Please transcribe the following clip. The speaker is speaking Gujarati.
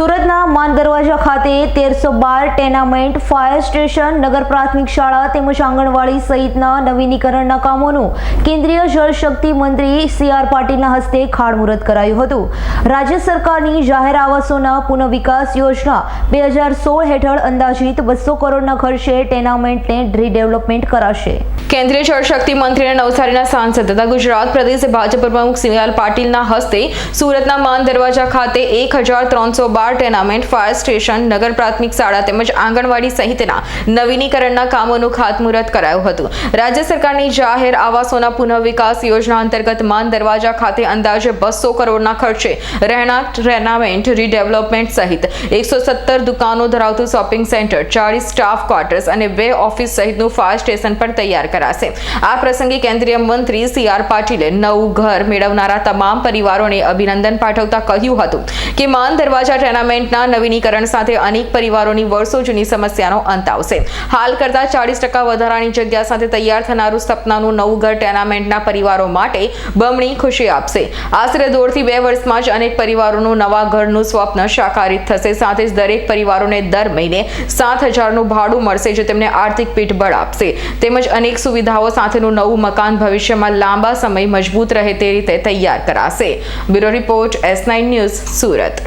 સુરતના માન દરવાજા ખાતે તેરસો બાર ટેનામેન્ટ, ફાયર સ્ટેશન, નગર પ્રાથમિક શાળા તેમજ આંગણવાડી સહિતના નવીનીકરણના કામોનું કેન્દ્રીય જળશક્તિ મંત્રી સી આર પાટીલના હસ્તે ખાળમુહૂર્ત કરાયું હતું. રાજ્ય સરકારની જાહેર આવાસોના પુનઃવિકાસ યોજના બે હજાર સોળ હેઠળ અંદાજિત બસો કરોડના ખર્ચે ટેનામેન્ટને રીડેવલપમેન્ટ કરાશે. કેન્દ્રીય જળશક્તિ મંત્રી અને નવસારીના સાંસદ તથા ગુજરાત પ્રદેશ ભાજપ પ્રમુખ સી પાટીલના હસ્તે સુરતના માન દરવાજા ખાતે એક હજાર ત્રણસો બાર ટેનામેન્ટ, ફાયર સ્ટેશન, નગર પ્રાથમિક શાળા તેમજ આંગણવાડી સહિતના નવીનીકરણના કામોનું ખાતમુહૂર્ત કરાયું હતું. રાજ્ય સરકારની જાહેર આવાસોના પુનઃવિકાસ યોજના અંતર્ગત માન દરવાજા ખાતે અંદાજે બસો કરોડના ખર્ચે રહેણાંક ટેનામેન્ટ રીડેવલપમેન્ટ સહિત એકસો સત્તર દુકાનો ધરાવતું શોપિંગ સેન્ટર, ચાળીસ સ્ટાફ ક્વાર્ટર્સ અને બે ઓફિસ સહિતનું ફાયર સ્ટેશન પણ તૈયાર કરાશે. આ પ્રસંગે કેન્દ્રીય મંત્રી સી આર પાટીલે નવું ઘર મેળવનારા તમામ પરિવારોને અભિનંદન પાઠવતા કહ્યું હતું કે માન દરવાજા ટેનામેન્ટના નવીનીકરણ સાથે અનેક પરિવારોની વર્ષો જૂની સમસ્યાનો અંત આવશે. હાલ કરતા ચાળીસ ટકા વધારાની જગ્યા સાથે તૈયાર થનારું સપનાનું નવું ઘર ટેનામેન્ટના પરિવારો માટે બમણી ખુશી આપશે. આશરે દોઢથી બે વર્ષમાં જ અનેક પરિવારોનું નવા ઘરનું સ્વપ્ન સાકારિત થશે. સાથે જ દરેક પરિવારોને દર મહિને સાત હજારનું ભાડું મળશે જે તેમને આર્થિક પીઠબળ આપશે. તેમજ અનેક સુવિધાઓ સાથેનું નવું મકાન ભવિષ્યમાં લાંબા સમય મજબૂત રહે તે રીતે તૈયાર કરાશે. Bureau report S nine news Surat.